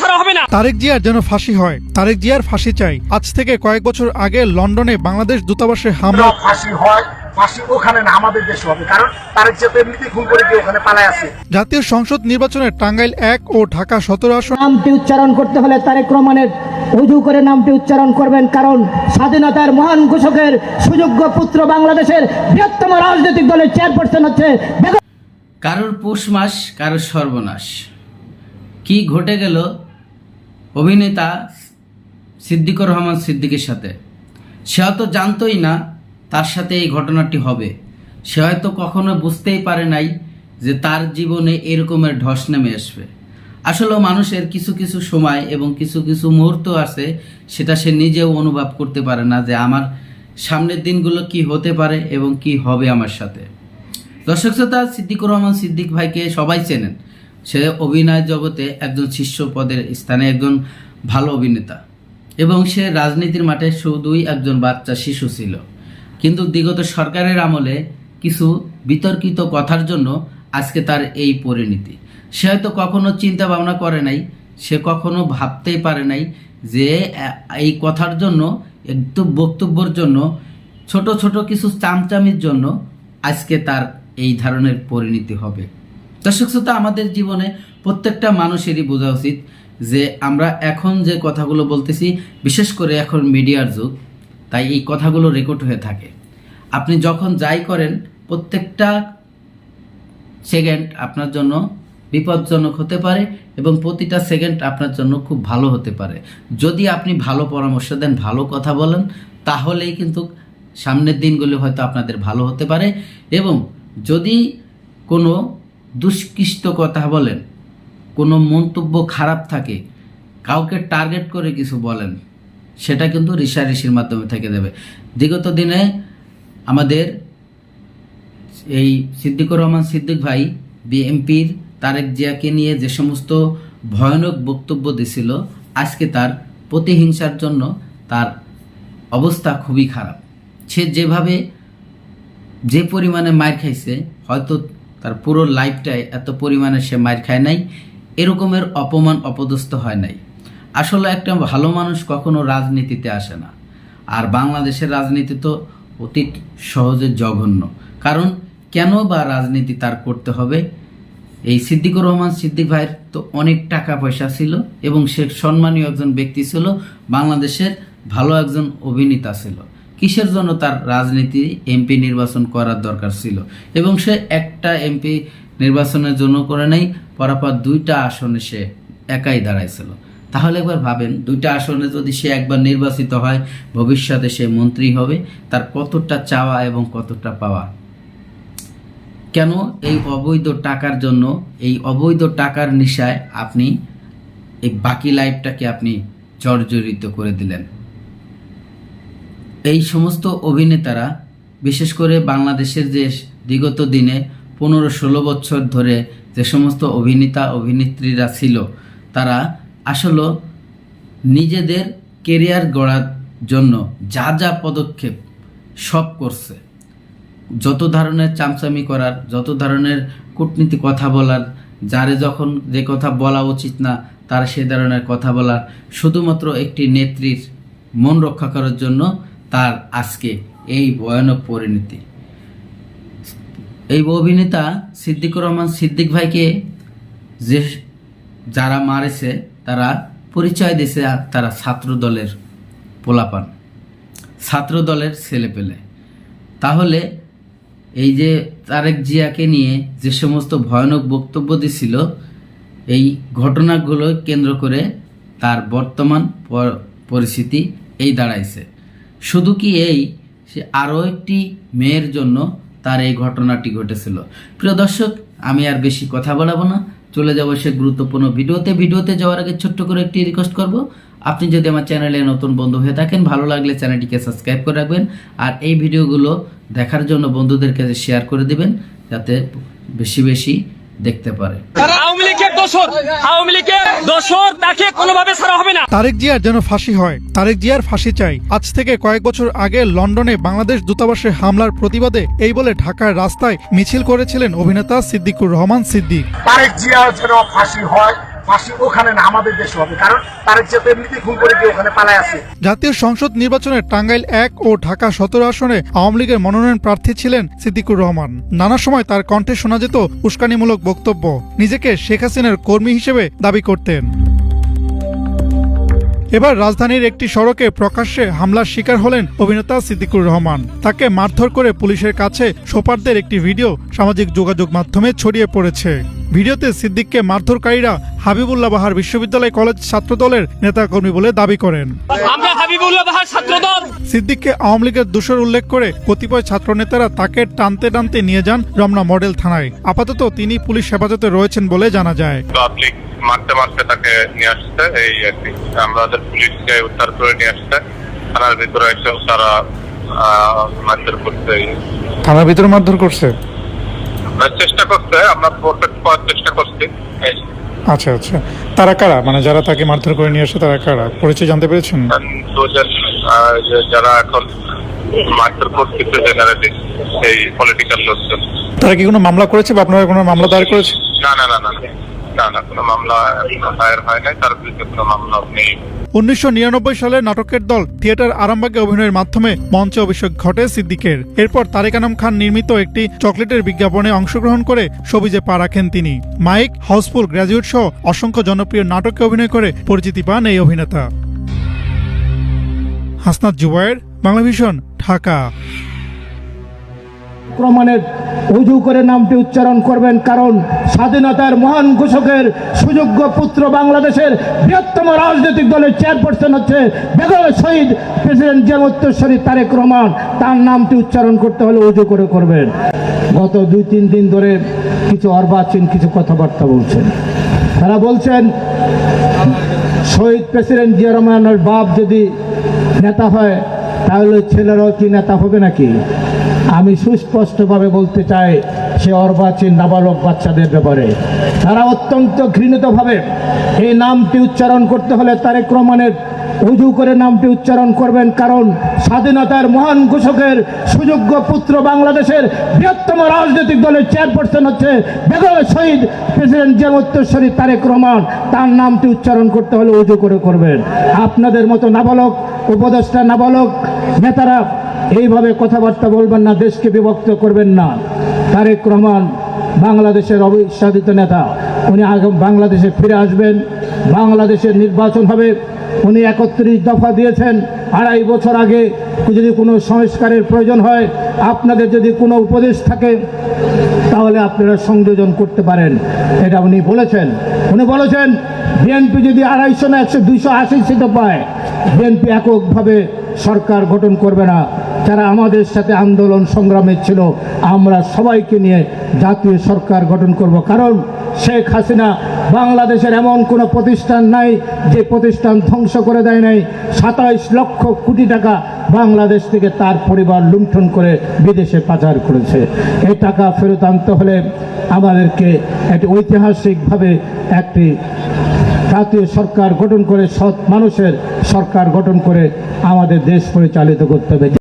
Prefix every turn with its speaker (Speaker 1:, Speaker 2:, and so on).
Speaker 1: ছাড়া হবে না।
Speaker 2: তারেক জিয়ার যেন ফাঁসি হয় তারেক জিয়ার ফাঁসি চাই। আজ থেকে কয়েক বছর আগে লন্ডনে বাংলাদেশ দূতাবাসে হামলা
Speaker 3: ফাঁসি হয় ওখানে না আমাদের দেশে হবে। কারণ তারেক যেহেতু এমনিতেই খুন করে দিয়ে ওখানে পালায় আছে।
Speaker 2: জাতীয় সংসদ নির্বাচনে টাঙ্গাইল এক ও ঢাকা সতেরো আসন
Speaker 4: নামটি উচ্চারণ করতে হলে তারেক রহমানের উজু করে নামটি উচ্চারণ করবেন কারণ স্বাধীনতার মহান ঘোষকের সুযোগ্য পুত্র বাংলাদেশের বৃহত্তম রাজনৈতিক দলের চেয়ারপারসন হচ্ছে
Speaker 5: কারোর পৌষ মাস কারোর সর্বনাশ। কি ঘটে গেল অভিনেতা সিদ্দিকুর রহমান সিদ্দিকের সাথে। সে হয়তো জানতই না তার সাথে এই ঘটনাটি হবে। সে হয়তো কখনো বুঝতেই পারে নাই যে তার জীবনে এরকমের ঢস নেমে আসবে। আসলে মানুষের কিছু কিছু সময় এবং কিছু কিছু মুহূর্ত আছে সেটা সে নিজেও অনুভব করতে পারে না যে আমার সামনের দিনগুলো কি হতে পারে এবং কি হবে আমার সাথে। দর্শক শ্রোতা, সিদ্দিকুর রহমান সিদ্দিক ভাইকে সবাই চেনেন। সে অভিনয় জগতে একজন শীর্ষ পদের স্থানে একজন ভালো অভিনেতা। এবং সে রাজনীতির মাঠে শুধুই একজন বাচ্চা শিশু ছিল। কিন্তু বিগত সরকারের আমলে কিছু বিতর্কিত কথার জন্য আজকে তার এই পরিণতি। সে হয়তো কখনো চিন্তা ভাবনা করে নাই, সে কখনো ভাবতেই পারে নাই যে এই কথার জন্য, একটু বক্তব্যর জন্য, ছোট ছোট কিছু চামচামির জন্য আজকে তার এই ধরনের পরিণতি হবে। দর্শক শ্রোতা, আমাদের জীবনে প্রত্যেকটা মানুষেরই বোঝা উচিত যে আমরা এখন যে কথাগুলো বলতেছি, বিশেষ করে এখন মিডিয়ার যুগ, তাই এই কথাগুলো রেকর্ড হয়ে থাকে। আপনি যখন যাই করেন, প্রত্যেকটা সেকেন্ড আপনার জন্য বিপজ্জনক হতে পারে এবং প্রতিটা সেকেন্ড আপনার জন্য খুব ভালো হতে পারে। যদি আপনি ভালো পরামর্শ দেন, ভালো কথা বলেন, তাহলেই কিন্তু সামনের দিনগুলো হয়তো আপনাদের ভালো হতে পারে এবং যদি কোনো দুষ্কৃষ্ট কথা বলেন। কোনো মন্তব্য খারাপ থাকে, কাউকে টার্গেট করে কিছু বলেন, সেটা কিন্তু ঋষাঋষির মাধ্যমে থেকে দেবে। বিগত দিনে আমাদের এই সিদ্দিকুর রহমান সিদ্দিক ভাই, বিএমপির তারেক জিয়াকে নিয়ে যে সমস্ত ভয়ানক বক্তব্য দিছিল, আজকে তার প্রতিহিংসার জন্য তার অবস্থা খুবই খারাপ। সে যেভাবে যে পরিমাণে মার খাইছে, হয়তো তার পুরো লাইফটায় এত পরিমাণে সে মার খায় নাই, এরকমের অপমান অপদস্থ হয় নাই। আসলে একটা ভালো মানুষ কখনো রাজনীতিতে আসে না। আর বাংলাদেশের রাজনীতি তো অতি সহজে জঘন্য। কারণ কেন বা রাজনীতি তার করতে হবে? এই সিদ্দিকুর রহমান সিদ্দিক ভাইয়ের তো অনেক টাকা পয়সা ছিল এবং সে সম্মানীয় একজন ব্যক্তি ছিল, বাংলাদেশের ভালো একজন অভিনেতা ছিল। কিসের জন্য তার রাজনীতি এমপি নির্বাচন করার দরকার ছিল? এবং সে একটা এমপি নির্বাচনের জন্য করে নেই, পরাপর দুইটা আসনে সে একাই দাঁড়াইছিল। তাহলে একবার ভাবেন, দুইটা আসনে যদি সে একবার নির্বাচিত হয়, ভবিষ্যতে সে মন্ত্রী হবে, তার কতটা চাওয়া এবং কতটা পাওয়া? কেন এই অবৈধ টাকার জন্য, এই অবৈধ টাকার নিশায় আপনি এই বাকি লাইফটাকে আপনি জর্জরিত করে দিলেন? এই সমস্ত অভিনেতারা, বিশেষ করে বাংলাদেশের যে বিগত দিনে পনেরো ষোলো বছর ধরে যে সমস্ত অভিনেতা, অভিনেত্রীরা ছিল, তারা আসলে নিজেদের কেরিয়ার গড়ার জন্য যা যা পদক্ষেপ সব করছে। যত ধরনের চামচামি করার, যত ধরনের কূটনীতি কথা বলার, যারে যখন যে কথা বলা উচিত না, তার সে ধরনের কথা বলার, শুধুমাত্র একটি নেত্রীর মন রক্ষা করার জন্য তার আজকে এই ভয়ানক পরিণতি। এই অভিনেতা সিদ্দিকুর রহমান সিদ্দিক ভাইকে যে যারা মারেছে, তারা পরিচয় দিয়েছে তারা ছাত্র দলের পোলাপান ছাত্র দলের ছেলেপেলে। তাহলে এই যে তারেক জিয়াকে নিয়ে যে সমস্ত ভয়ানক বক্তব্য দিছিল এই ঘটনাগুলো কেন্দ্র করে তার বর্তমান পরিস্থিতি এই দাঁড়াইছে। শুধু কি এই? সে আরও একটি মেয়ের জন্য তার এই ঘটনাটি ঘটেছিল। প্রিয় দর্শক, আমি আর বেশি কথা বলাবো না। চলে যাব সে গুরুত্বপূর্ণ ভিডিওতে। ভিডিওতে যাওয়ার আগে ছোট্ট করে একটি রিকোয়েস্ট করব। আপনি যদি আমার চ্যানেলে নতুন বন্ধু হয়ে থাকেন, ভালো লাগলে চ্যানেলটিকে সাবস্ক্রাইব করে রাখবেন আর এই ভিডিওগুলো দেখার জন্য বন্ধুদের কাছে শেয়ার করে দিবেন, যাতে বেশি বেশি দেখতে পারে।
Speaker 1: আওয়ামী লীগের দোষর আওয়ামী লীগের দোষর তাকে কোনোভাবে ছাড়া হবে না।
Speaker 2: তারেক জিয়ার যেন ফাঁসি হয় তারেক জিয়ার ফাঁসি চাই। আজ থেকে কয়েক বছর আগে লন্ডনে বাংলাদেশ দূতাবাসে হামলার প্রতিবাদে এই বলে ঢাকার রাস্তায় মিছিল করেছিলেন অভিনেতা সিদ্দিকুর রহমান সিদ্দিক।
Speaker 3: তারেক জিয়া যেন ফাঁসি হয়
Speaker 2: জাতীয় সংসদ নির্বাচনে টাঙ্গাইল এক ও ঢাকা সতেরো আসনে আওয়ামী লীগের মনোনয়ন প্রার্থী ছিলেন সিদ্দিকুর রহমান। নানা সময় তার কণ্ঠে শোনা যেত উস্কানিমূলক বক্তব্য। নিজেকে শেখ হাসিনার কর্মী হিসেবে দাবি করতেন। এবার রাজধানীর একটি সড়কে প্রকাশ্যে হামলার শিকার হলেন অভিনেতা সিদ্দিকুর রহমান। তাকে মারধর করে পুলিশের কাছে সোপারদের একটি ভিডিও সামাজিক যোগাযোগ মাধ্যমে ছড়িয়ে পড়েছে। ভিডিওতে সিদ্দিককে মারধরকারীরা হাবিবুল্লাহ বাহার বিশ্ববিদ্যালয় কলেজ ছাত্রদলের নেতাকর্মী বলে দাবি করেন।
Speaker 1: আমরা হাবিবুল্লাহ বাহার ছাত্রদল।
Speaker 2: সিদ্দিককে আওয়ামী লীগের দোষর উল্লেখ করে কতিপয় ছাত্র নেতারা তাকে টানতে টানতে নিয়ে যান রমনা মডেল থানায়। আপাতত তিনি পুলিশ হেফাজতে রয়েছেন বলে জানা যায়।
Speaker 6: পাবলিক মারতে মারতে তাকে নিয়ে আসছে এই আর কি। আমাদের পুলিশকে উদ্ধার করে নিয়ে আসছে। থানার ভিতরে এসেও তারা আহ, মারধর করতে
Speaker 2: থানার ভিতরে মারধর করছে?
Speaker 6: চেষ্টা করছে আমরা প্রোটেক্ট করার চেষ্টা করছি।
Speaker 2: আচ্ছা আচ্ছা। তারা কারা? মানে যারা তাকে মারধর করে নিয়ে আসে তারা কারা? পরিচয় জানতে পেরেছেন?
Speaker 6: দুজন যারা এখন মারধর করতেছে জেনারেলি এই পলিটিক্যাল লোকজন।
Speaker 2: তারা কি কোনো মামলা করেছে বা আপনারা কোনো মামলা দায়ের করেছে?
Speaker 6: না না না না। না না
Speaker 2: উনিশশো সালে নাটকের দল থিয়েটার আরামবাগে অভিনয়ের মাধ্যমে মঞ্চে অভিষেক ঘটে সিদ্দিকের। এরপর তারেক আনাম খান নির্মিত একটি চকলেটের বিজ্ঞাপনে অংশগ্রহণ করে সবিজে পা রাখেন তিনি। মাইক হাউসফুল গ্র্যাজুয়েট সহ অসংখ্য জনপ্রিয় নাটকে অভিনয় করে পরিচিতি পান এই অভিনেতা। হাসনাত জুবায়ের বাংলা ভিশন ঢাকা।
Speaker 4: আক্রমণের উজু করে নামটি উচ্চারণ করবেন, কারণ স্বাধীনতার মহান ঘোষকের সুযোগ্য পুত্র বাংলাদেশের বৃহত্তম রাজনৈতিক দলের চেয়ারপারসন হচ্ছে বেগম শহীদ প্রেসিডেন্ট জিয়ামুত্তরী তারেক রহমান। তার নামটি উচ্চারণ করতে হলে উজু করে করবেন। গত দুই, তিন দিন ধরে কিছু অর্বাচীন কিছু কথাবার্তা বলছেন। তারা বলছেন, শহীদ প্রেসিডেন্ট জিয়া রহমানের বাপ যদি নেতা হয়, তাহলে ছেলেরাও কি নেতা হবে নাকি? আমি সুস্পষ্টভাবে বলতে চাই, সে অর্বাচীন নাবালক বাচ্চাদের ব্যাপারে। তারা অত্যন্ত ঘৃণিতভাবে এই নামটি উচ্চারণ করতে হলে তারেক রহমানের উজু করে নামটি উচ্চারণ করবেন, কারণ স্বাধীনতার মহান ঘোষকের সুযোগ্য পুত্র বাংলাদেশের বৃহত্তম রাজনৈতিক দলের চেয়ারপারসন হচ্ছে বেগম শহীদ প্রেসিডেন্ট জিয়ামুত্তরী তারেক রহমান। তার নামটি উচ্চারণ করতে হলে উজু করে করবেন। আপনাদের মতো নাবালক, উপদেষ্টা নাবালক, নেতারা এইভাবে কথাবার্তা বলবেন না, দেশকে বিভক্ত করবেন না। তারেক রহমান বাংলাদেশের অবিস্বাদিত নেতা। উনি বাংলাদেশে ফিরে আসবেন। বাংলাদেশের নির্বাচন হবে। উনি একত্রিশ দফা দিয়েছেন। আড়াই বছর আগে যদি কোনো সংস্কারের প্রয়োজন হয়, আপনাদের যদি কোনো উপদেশ থাকে, তাহলে আপনারা সংযোজন করতে পারেন। এটা উনি বলেছেন। উনি বলেছেন, বিএনপি যদি আড়াইশো না, একশো, দুইশো আশি সিট পায়, বিএনপি এককভাবে সরকার গঠন করবে না। যারা আমাদের সাথে আন্দোলন সংগ্রামে ছিল, আমরা সবাইকে নিয়ে জাতীয় সরকার গঠন করব। কারণ শেখ হাসিনা বাংলাদেশের এমন কোনো প্রতিষ্ঠান নাই, যে প্রতিষ্ঠান ধ্বংস করে দেয় নাই। সাতাইশ লক্ষ কোটি টাকা বাংলাদেশ থেকে তার পরিবার লুণ্ঠন করে বিদেশে পাচার করেছে। এই টাকা ফেরত আনতে হলে আমাদেরকে একটি ঐতিহাসিকভাবে একটি জাতীয় সরকার গঠন করে সৎ মানুষের সরকার গঠন করে আমাদের দেশ পরিচালিত করতে হবে।